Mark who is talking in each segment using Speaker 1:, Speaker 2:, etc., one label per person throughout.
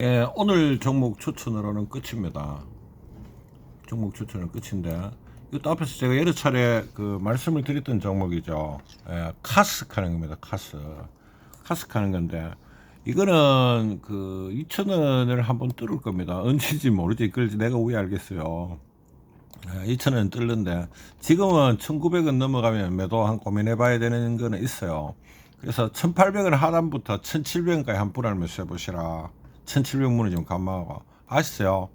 Speaker 1: 예, 오늘 종목 추천으로는 끝입니다. 종목 추천은 끝인데 이것도 앞에서 제가 여러 차례 그 말씀을 드렸던 종목이죠. 예, 카스크 하는 겁니다. 카스. 카스크 하는 건데 이거는 그 2,000원을 한번 뚫을 겁니다. 언제인지 모르지. 그걸 내가 왜 알겠어요. 예, 2,000원 뚫는데 지금은 1,900원 넘어가면 매도 한 고민해 봐야 되는 거는 있어요. 그래서 1,800원 하단부터 1,700원까지 한 분할매수 해보시라. 1,700원을 좀 감마하고 아시죠?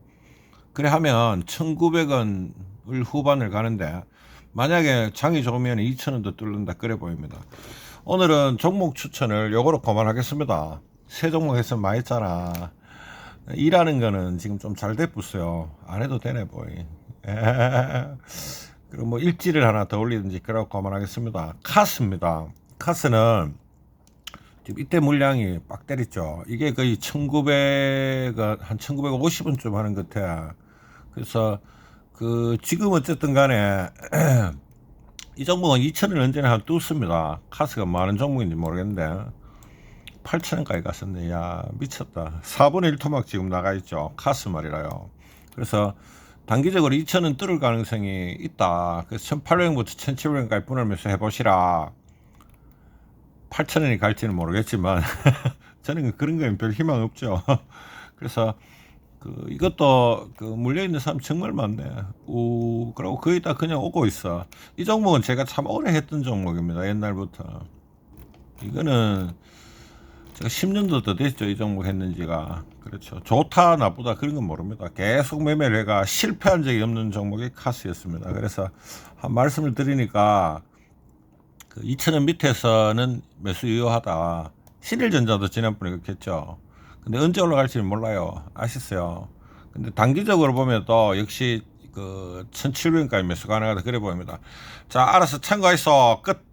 Speaker 1: 그래 하면 1,900원을 후반을 가는데 만약에 장이 좋으면 2,000원도 뚫는다 그래 보입니다. 오늘은 종목 추천을 요거로 그만하겠습니다. 새 종목 했으면 많이 했잖아. 일하는 거는 지금 좀 잘 됐었어요. 안 해도 되네 보이. 그리고 뭐 일지를 하나 더 올리든지 그러고 그만하겠습니다. 카스입니다. 카스는 지금 이때 물량이 빡 때렸죠. 이게 거의 1900원, 한 1950원쯤 하는 것 같아. 그래서 그 지금 어쨌든 간에 이 종목은 2,000원 언제나 한 뚫습니다. 카스가 많은 종목인지 모르겠는데 8,000원까지 갔었네. 야 미쳤다. 4분의 1 토막 지금 나가 있죠. 카스 말이라요. 그래서 단기적으로 2,000원 뚫을 가능성이 있다. 그래서 1,800원부터 1,700원까지 분할매수 해보시라. 8,000원이 갈지는 모르겠지만 저는 그런 거엔 별 희망 없죠. 그래서 그 이것도 그 물려 있는 사람 정말 많네. 오, 그리고 거의 다 그냥 오고 있어. 이 종목은 제가 참 오래 했던 종목입니다. 옛날부터. 이거는 제가 10년도 더 됐죠. 이 종목 했는지가. 그렇죠. 좋다, 나쁘다 그런 건 모릅니다. 계속 매매를 해가 실패한 적이 없는 종목이 카스였습니다. 그래서 한 말씀을 드리니까 그 2,000원 밑에서는 매수 유효하다. 신일전자도 지난번에 그렇게 했죠. 근데 언제 올라갈지는 몰라요. 아시어요? 근데 단기적으로 보면 또 역시 그 1,700원까지 매수 가능하다 그래 보입니다. 자, 알아서 참고해서 끝.